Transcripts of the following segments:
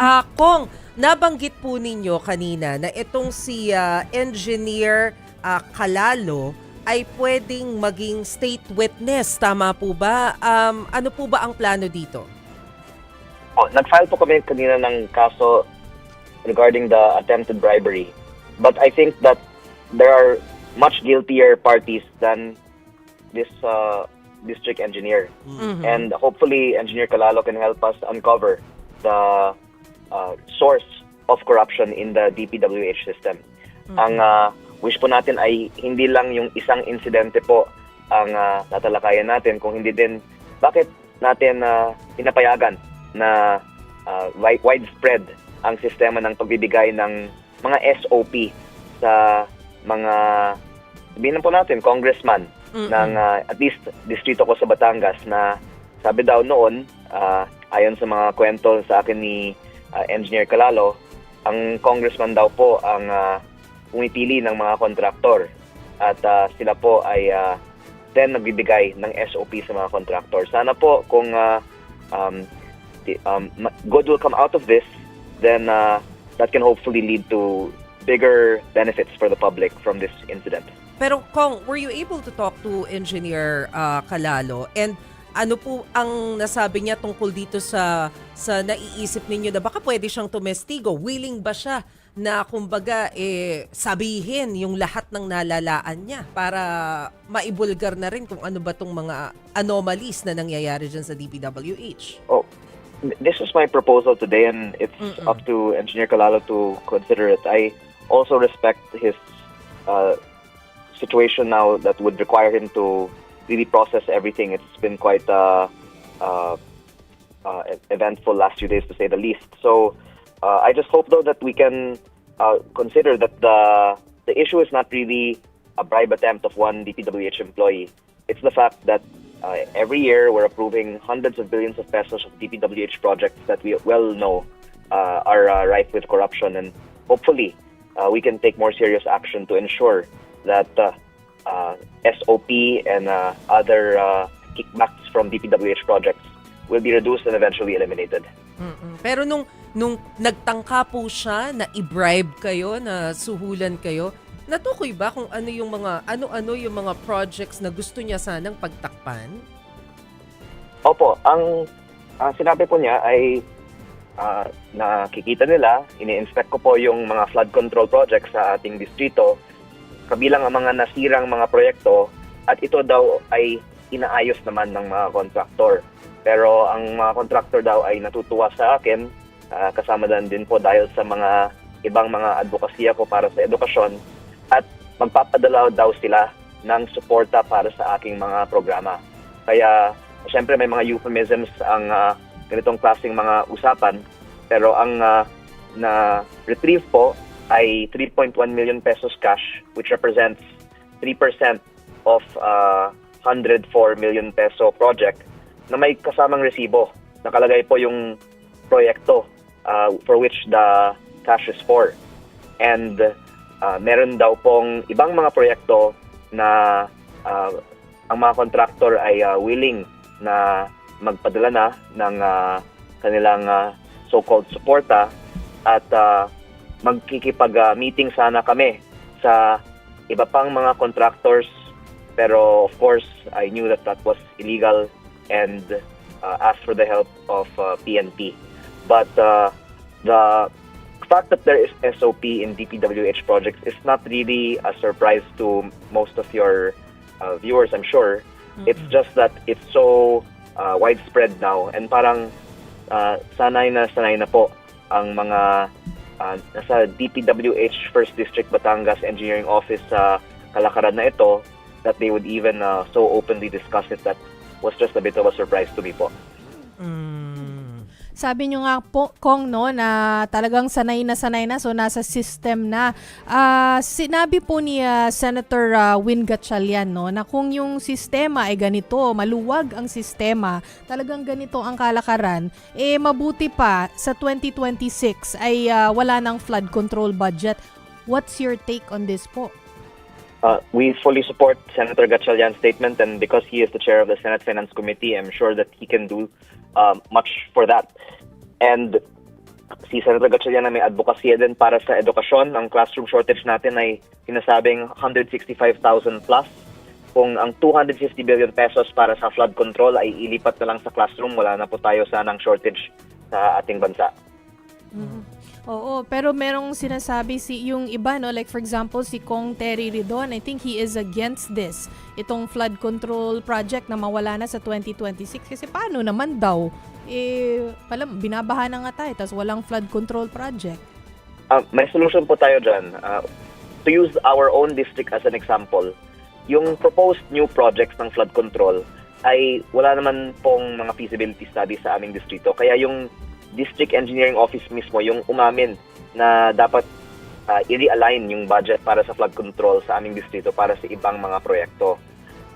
Ah, Kong, nabanggit po ninyo kanina na itong si ah, Engineer ah, Kalalo ay pwedeng maging state witness. Tama po ba? Um, ano po ba ang plano dito? Po, nag-file po kami kanina ng kaso regarding the attempted bribery. But I think that there are much guiltier parties than this uh, district engineer. Mhm. And hopefully, Engineer Kalalo can help us uncover the uh, source of corruption in the DPWH system. Ang uh, wish po natin ay hindi lang yung isang insidente po ang uh, tatalakayan natin, kung hindi din bakit natin uh, pinapayagan na uh, wi- widespread ang sistema ng pagbibigay ng mga SOP sa mga sabihin po natin, congressman Mm-mm. ng uh, at least distrito ko sa Batangas na sabi daw noon, uh, ayon sa mga kwento sa akin ni uh, Engineer Calalo, ang congressman daw po ang uh, pumipili ng mga kontraktor at uh, sila po ay uh, then nagbibigay ng SOP sa mga kontraktor. Sana po kung uh, um, the- um, good will come out of this, then uh, that can hopefully lead to bigger benefits for the public from this incident. Pero Kong, were you able to talk to Engineer ah, Kalalo? And ano po ang nasabi niya tungkol dito sa sa naiisip ninyo na baka pwede siyang tumestigo? Willing ba siya na kumbaga eh sabihin yung lahat ng nalalaan niya para maibulgar na rin kung ano ba tong mga anomalies na nangyayari dyan sa DPWH? Oh, this is my proposal today, and it's Mm-mm. up to Engineer Kalalo to consider it. I also respect his uh, situation now that would require him to really process everything. It's been quite uh, uh, uh, eventful last few days, to say the least. So uh, I just hope, though, that we can uh, consider that the the issue is not really a bribe attempt of one DPWH employee. It's the fact that uh, every year we're approving hundreds of billions of pesos of DPWH projects that we well know are rife with corruption, and hopefully we can take more serious action to ensure that uh, uh, SOP and uh, other uh, kickbacks from DPWH projects will be reduced and eventually eliminated. Mm-mm. Pero nung nung nagtangka po siya na i-bribe kayo, na suhulan kayo, natukoy ba kung ano yung mga ano-ano yung mga projects na gusto niya sanang pagtakpan? Opo, ang ang sinabi po niya ay ah, nakikita nila, ini-inspect ko po yung mga flood control projects sa ating distrito, kabilang ang mga nasirang mga proyekto, at ito daw ay inaayos naman ng mga kontraktor. Pero ang mga kontraktor daw ay natutuwa sa akin, ah, kasama din po dahil sa mga ibang mga advokasya ko para sa edukasyon, at magpapadala daw sila ng suporta para sa aking mga programa. Kaya Siyempre may mga euphemisms ang ah, ganitong klaseng mga usapan pero ang ah, na retrieve po ay 3.1 million pesos cash which represents 3% of ah, 104 million peso project na may kasamang resibo. Nakalagay po yung proyekto ah, for which the cash is for. And ah, meron daw pong ibang mga proyekto na ah, ang mga contractor ay ah, willing na magpadala na ng ah, kanilang ah, so-called suporta at uh, magkikipag-meeting sana kami sa iba pang mga contractors. Pero of course I knew that that was illegal and uh, asked for the help of uh, PNP but uh, the fact that there is SOP in DPWH projects is not really a surprise to most of your uh, viewers I'm sure. It's just that it's so uh, widespread now. And parang uh, sanay na sanay na po ang mga uh, nasa DPWH First District Batangas Engineering Office sa kalakaran na ito that they would even uh, so openly discuss it that was just a bit of a surprise to me po. Sabi nyo nga po, Kong, no, na talagang sanay na sanay na, so nasa system na. Ah, sinabi po ni ah, Senator uh, Win Gatchalian, no, na kung yung sistema ay ganito, maluwag ang sistema, talagang ganito ang kalakaran, eh mabuti pa sa 2026 ay ah, wala ng flood control budget. What's your take on this po? Uh, we fully support Senator Gatchalian's statement, and because he is the chair of the Senate Finance Committee, I'm sure that he can do um, much for that. And si Senator Gatchalian na may advokasya din para sa edukasyon. Ang classroom shortage natin ay sinasabing 165,000 plus. Kung ang 250 billion pesos para sa flood control ay ilipat na lang sa classroom, wala na po tayo sanang shortage sa ating bansa. Oo, pero merong sinasabi si yung iba no, like for example si Kong Terry Ridon, I think he is against this. Itong flood control project na mawala na sa 2026 kasi paano naman daw eh pala binabaha na nga tayo tapos walang flood control project. Ah, may solution po tayo dyan. Ah, to use our own district as an example, yung proposed new projects ng flood control ay wala naman pong mga feasibility study sa aming distrito. Kaya yung district engineering office mismo yung umamin na dapat ah, i-realign yung budget para sa flood control sa aming distrito para sa ibang mga proyekto.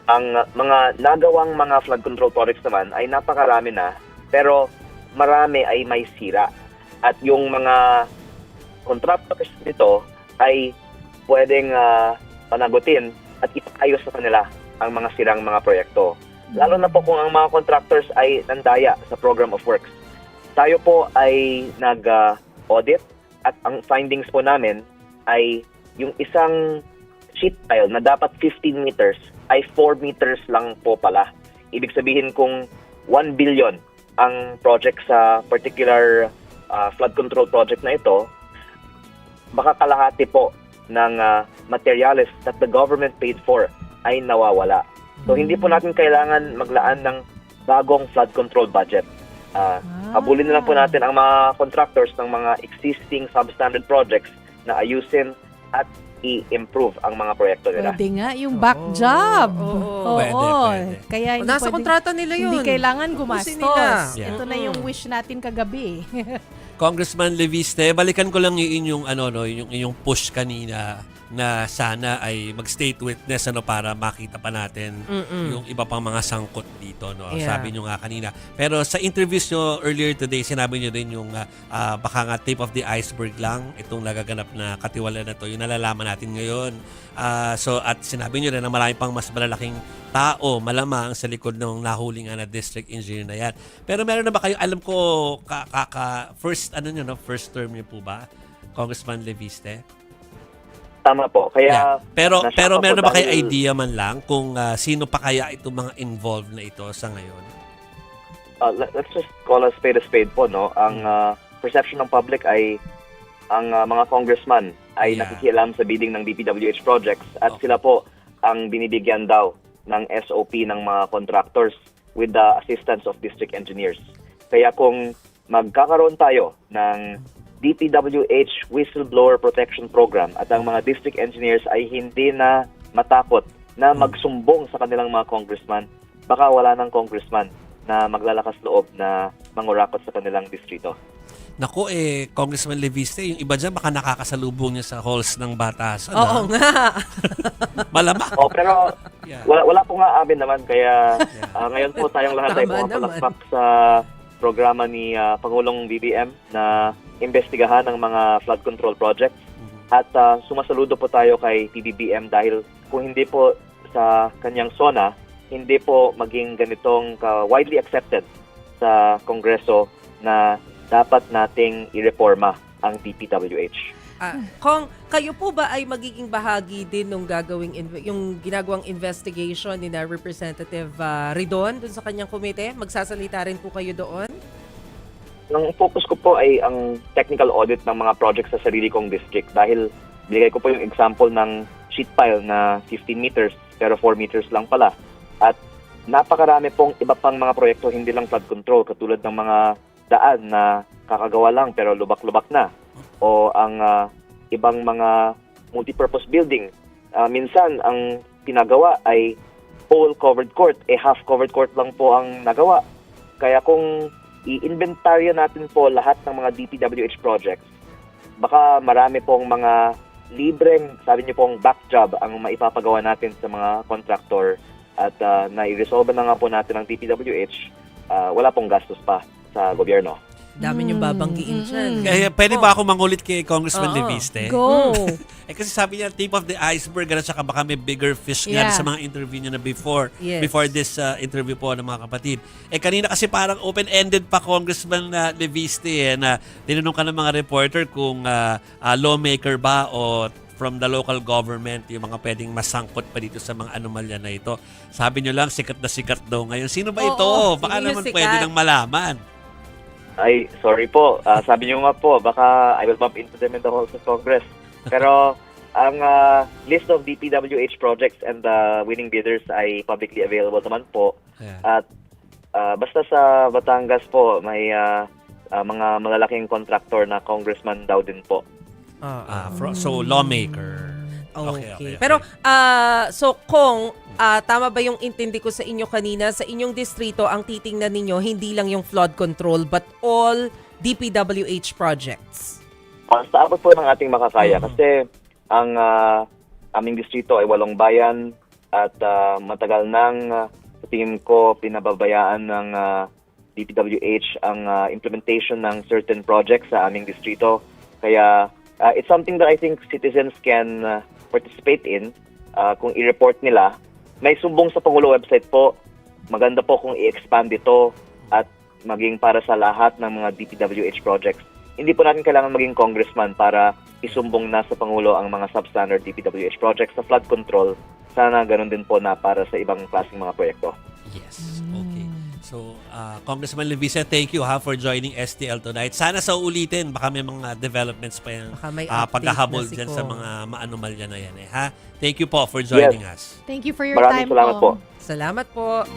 Ang mga nagawang mga flood control projects naman ay napakarami na pero marami ay may sira. At yung mga contractors nito ay pwedeng ah, panagutin at ipaayos sa kanila ang mga sirang mga proyekto. Lalo na po kung ang mga contractors ay nandaya sa program of works. Tayo po ay nag-audit at ang findings po namin ay yung isang sheet pile na dapat 15 meters ay 4 meters lang po pala. Ibig sabihin kung 1 billion ang project sa particular ah, flood control project na ito, baka kalahati po ng ah, materials that the government paid for ay nawawala. So hindi po natin kailangan maglaan ng bagong flood control budget. Ah, habulin na lang po natin ang mga contractors ng mga existing substandard projects na ayusin at i-improve ang mga proyekto nila. Pwede nga yung back job. Oo. Pwede, pwede. Kaya hindi Nasa pwede- kontrata nila yun. Hindi kailangan Tapusin gumastos. Yeah. Ito na yung wish natin kagabi. Congressman Leviste, balikan ko lang yung inyong ano no, yung inyong push kanina na sana ay mag-state witness ano para makita pa natin Mm-mm. yung iba pang mga sangkot dito no. Yeah. Sabi nyo nga kanina. Pero sa interviews nyo earlier today, sinabi nyo din yung ah, ah, baka nga tip of the iceberg lang itong nagaganap na katiwala na to. Yung nalalaman natin ngayon. Ah, so at sinabi nyo rin na marami pang mas malalaking tao malamang sa likod ng nahuli nga na district engineer na yan. Pero meron na ba kayo alam ko ka, ka, ka- first ano nyo no, first term nyo po ba? Congressman Leviste? Tama po. Kaya Yeah. Pero pero meron ba kayo dahil- idea man lang kung ah, sino pa kaya itong mga involved na ito sa ngayon? uh, let- let's just call a spade a spade po, no? Ang uh, perception ng public ay ang uh, mga congressman ay Yeah. nakikialam sa bidding ng DPWH projects at Okay. sila po ang binibigyan daw ng SOP ng mga contractors with the assistance of district engineers. Kaya kung magkakaroon tayo ng DPWH Whistleblower Protection Program at ang mga district engineers ay hindi na matakot na magsumbong sa kanilang mga congressman, baka wala ng congressman na maglalakas loob na mangurakot sa kanilang distrito. Nako eh, Congressman Leviste, yung iba dyan baka nakakasalubong niya sa halls ng batasan. Oo nga. Malamang. Oh, pero Yeah. wala, wala po nga amin naman kaya Yeah. ah, ngayon po tayong lahat ay Tama pumapalakpak sa programa ni ah, Pangulong BBM na imbestigahan ang mga flood control projects Mhm. at ah, sumasaludo po tayo kay PBBM dahil kung hindi po sa kanyang zona, hindi po maging ganitong ka widely accepted sa Kongreso na dapat nating ireforma ang DPWH. Ah, Kung kayo po ba ay magiging bahagi din nung gagawing yung ginagawang investigation ni na Representative ah, Ridon dun sa kanyang komite? Magsasalita rin po kayo doon? Ang focus ko po ay ang technical audit ng mga projects sa sarili kong district dahil binigay ko po yung example ng sheet pile na 15 meters pero 4 meters lang pala. At napakarami pong iba pang mga proyekto hindi lang flood control katulad ng mga daan na kakagawa lang pero lubak-lubak na o ang ah, ibang mga multipurpose building. Ah, minsan ang pinagawa ay whole covered court, eh half covered court lang po ang nagawa. Kaya kung i-inventaryo natin po lahat ng mga DPWH projects, baka marami pong mga libreng, sabi niyo pong back job ang maipapagawa natin sa mga contractor at uh, nai-resolve na nga po natin ang DPWH, ah, wala pong gastos pa sa gobyerno. Dami niyong babanggiin dyan. Kaya pwede ba ako mangulit kay Congressman Oo. Leviste? Go! Eh kasi sabi niya tip of the iceberg at saka baka may bigger fish nga Yeah. sa mga interview niya na before Yes. before this uh, interview po ng mga kapatid. Eh kanina kasi parang open-ended pa Congressman uh, Leviste eh, na tinanong ka ng mga reporter kung uh, uh, lawmaker ba o from the local government yung mga pwedeng masangkot pa dito sa mga anomalya na ito. Sabi niyo lang sikat na sikat daw ngayon. Sino ba Oo, ito? Baka sino naman sikat? pwede nang malaman. Ay, sorry po. Ah, sabi niyo nga po, baka I will bump into them in the halls of Congress. Pero ang ah, list of DPWH projects and the winning bidders ay publicly available naman po. Ayan. At ah, basta sa Batangas po, may ah, ah, mga malalaking contractor na congressman daw din po. Ah, fro- so lawmaker. Okay. Okay, okay, Pero, ah, so kung ah, tama ba yung intindi ko sa inyo kanina, sa inyong distrito, ang titingnan ninyo, hindi lang yung flood control, but all DPWH projects. Uh, sa abot po ng ating makakaya kasi ang ah, aming distrito ay walong bayan at ah, matagal nang ah, sa tingin ko pinababayaan ng ah, DPWH ang ah, implementation ng certain projects sa aming distrito. Kaya ah, it's something that I think citizens can ah, participate in ah, kung i-report nila. May sumbong sa Pangulo website po. Maganda po kung i-expand ito at maging para sa lahat ng mga DPWH projects hindi po natin kailangan maging congressman para isumbong na sa Pangulo ang mga substandard DPWH projects sa flood control. Sana ganun din po na para sa ibang klaseng mga proyekto. Yes. So, uh, Congressman Levisa, thank you ha for joining STL tonight. Sana sa ulitin, baka may mga developments pa yan. Baka may ah, na si dyan sa mga maanomalya na yan eh, ha? Thank you po for joining us. Thank you for your Maraming time salamat po. Salamat po.